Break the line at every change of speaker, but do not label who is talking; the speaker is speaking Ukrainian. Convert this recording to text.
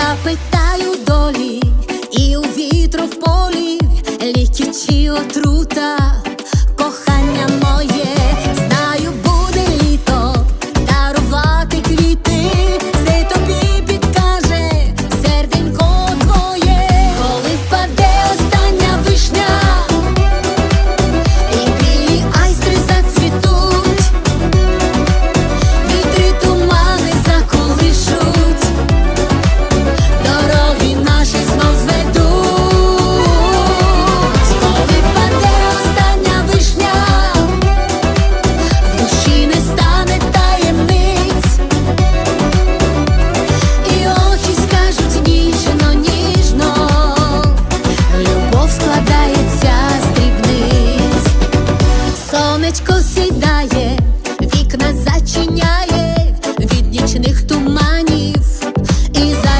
запитаю долі і у вітру в полі, ліки чи отрута, кохай. складається з дрібниць, сонечко сідає.